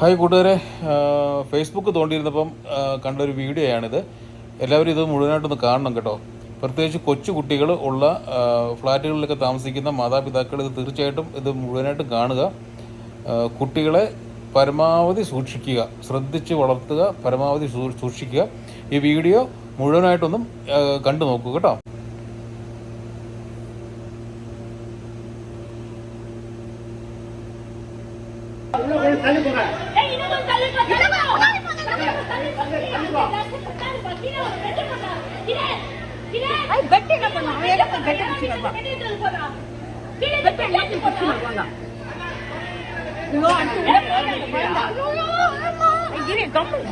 Hi കൂട്ടുകാരെ. Facebook തോണ്ടിയിരുന്നപ്പം കണ്ടൊരു വീഡിയോയാണിത്. എല്ലാവരും ഇത് മുഴുവനായിട്ടൊന്ന് കാണണം കേട്ടോ. പ്രത്യേകിച്ച് കൊച്ചു കുട്ടികൾ ഉള്ള ഫ്ലാറ്റുകളിലൊക്കെ താമസിക്കുന്ന മാതാപിതാക്കൾ ഇത് തീർച്ചയായിട്ടും ഇത് മുഴുവനായിട്ടും കാണുക. കുട്ടികളെ പരമാവധി സൂക്ഷിക്കുക. ശ്രദ്ധിച്ച് വളർത്തുക പരമാവധി സൂക്ഷിക്കുക. ഈ വീഡിയോ മുഴുവനായിട്ടൊന്നും കണ്ടു നോക്കൂ കേട്ടോ. Thank you. கீழே ஐ பெட் என்ன பண்ணும் அவன் எடுத்து பெட் அடிச்சு வருவான் பெட்டு எடுத்து போடா கீழே பெட் பெட்டு எடுத்து எடுத்து பிடிச்சு போடா வருவாங்க ஐயோ அடிச்சு உள்ள போடுங்க இந்த குழந்தை. ஐய், இரு, கம்முனு.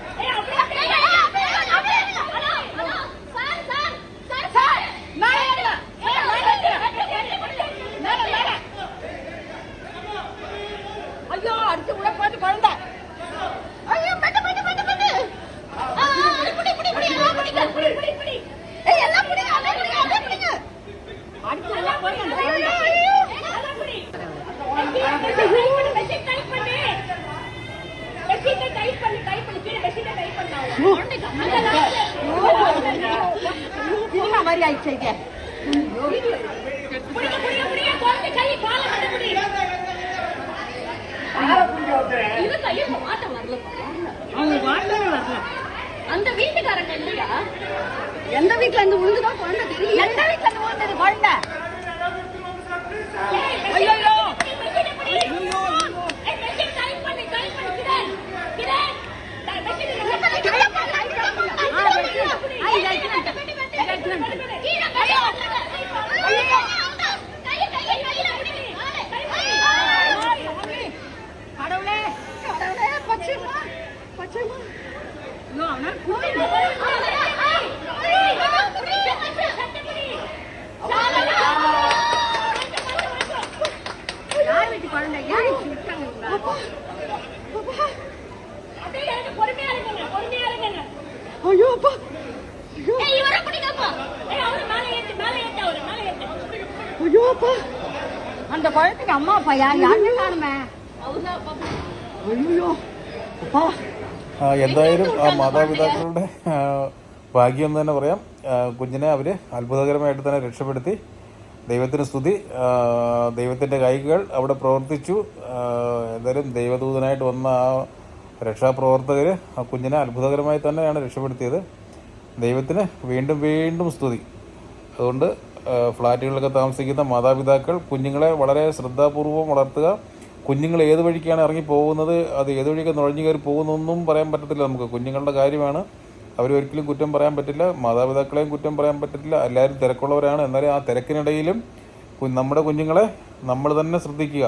மாதிரி ஆயிடுச்சு அந்த வீட்டுக்காரங்க இல்லையா? எந்த வீட்ல இருந்து விழுந்துதான் குழந்தை தெரியும் எந்த வீட்ல இருந்து விழுந்தது குழந்தை. ஐயோ யார் வீட்டு குழந்தை யார் இப்படி விட்டாங்க இவங்கள? ஐயோ அப்பா ஐயோ ஐயோ அப்பா அந்த குழந்தைக்கு அம்மா அப்பா யார் யாருமே காணுமே ஐயோ அப்பா ആ, എന്തായാലും ആ മാതാപിതാക്കളുടെ ആ, ഭാഗ്യം എന്ന് തന്നെ പറയാം ആ, കുഞ്ഞിനെ അവർ അത്ഭുതകരമായിട്ട് തന്നെ രക്ഷപ്പെടുത്തി ദൈവത്തിന് സ്തുതി. ദൈവത്തിന്റെ കൈകൾ അവിടെ പ്രവർത്തിച്ചു. എന്തായാലും ദൈവദൂതനായിട്ട് വന്ന ആ രക്ഷാപ്രവർത്തകർ ആ കുഞ്ഞിനെ അത്ഭുതകരമായി തന്നെയാണ് രക്ഷപ്പെടുത്തിയത്. ദൈവത്തിന് വീണ്ടും വീണ്ടും സ്തുതി. അതുകൊണ്ട് ഫ്ലാറ്റുകളിലൊക്കെ താമസിക്കുന്ന മാതാപിതാക്കൾ കുഞ്ഞുങ്ങളെ വളരെ ശ്രദ്ധാപൂർവം വളർത്തുക. കുഞ്ഞുങ്ങൾ ഏത് വഴിക്കാണ് ഇറങ്ങി പോകുന്നത്? അത് ഏത് വഴിക്ക് നുഴഞ്ഞു കയറി പോകുന്നൊന്നും പറയാൻ പറ്റത്തില്ല നമുക്ക്. കുഞ്ഞുങ്ങളുടെ കാര്യമാണ്. അവരൊരിക്കലും കുറ്റം പറയാൻ പറ്റില്ല മാതാപിതാക്കളെയും കുറ്റം പറയാൻ പറ്റില്ല എല്ലാവരും തിരക്കുള്ളവരാണ്. എന്നാലും ആ തിരക്കിനിടയിലും നമ്മുടെ കുഞ്ഞുങ്ങളെ നമ്മൾ തന്നെ ശ്രദ്ധിക്കുക.